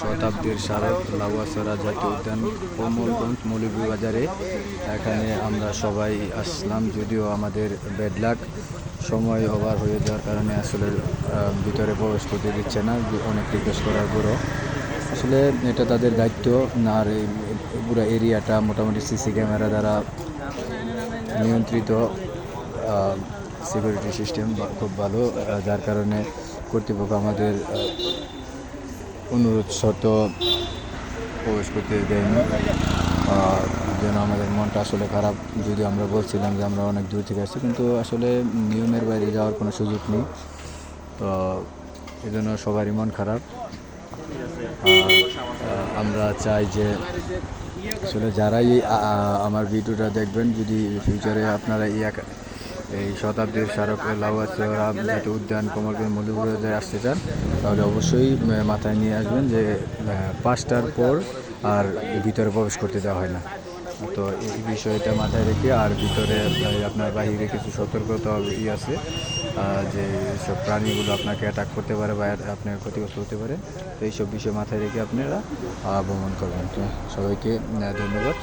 শতাব্দীর স্মারক লাউয়াছড়া জাতীয় উদ্যান কমলগঞ্জ মৌলভীবাজারে। এখানে আমরা সবাই আসলাম, যদিও আমাদের ব্যাড লাক সময় ওভার হয়ে যাওয়ার কারণে আসলে ভিতরে প্রবেশ করতে দিচ্ছে না, অনেক রিকোয়েস্ট করার পরও আসলে এটা তাদের দায়িত্ব, আর এই, পুরো এরিয়াটা মোটামুটি সিসি ক্যামেরা দ্বারা নিয়ন্ত্রিত সিকিউরিটি সিস্টেম খুব ভালো যার কারণে কর্তৃপক্ষ আমাদের অনুরোধ শর্ত প্রবেশ করতে দেয়নি। যেন আমাদের মনটা আসলে খারাপ, যদি আমরা বলছিলাম যে আমরা অনেক দূর থেকে আসছি, কিন্তু আসলে নিয়মের বাইরে যাওয়ার কোনো সুযোগ নেই। তো এই জন্য সবারই মন খারাপ। আমরা চাই যে আসলে যারাই আমার ভিডিওটা দেখবেন, যদি ফিউচারে আপনারা এই এক- এই শতাব্দীর স্মারক লাউয়াচড়া জাতীয় উদ্যান কমলগঞ্জ মধুপুরে আসতে চান, তাহলে অবশ্যই মাথায় নিয়ে আসবেন যে পাঁচটার পর আর ভিতরে প্রবেশ করতে দেওয়া হয় না। তো এই বিষয়টা মাথায় রেখে আর ভিতরে আপনার বাহিরে কিছু সতর্কতা ই আছে যে সব প্রাণীগুলো আপনাকে অ্যাটাক করতে পারে বা আপনার ক্ষতিগ্রস্ত হতে পারে, তো এইসব বিষয় মাথায় রেখে আপনারা ভ্রমণ করবেন। তো সবাইকে ধন্যবাদ।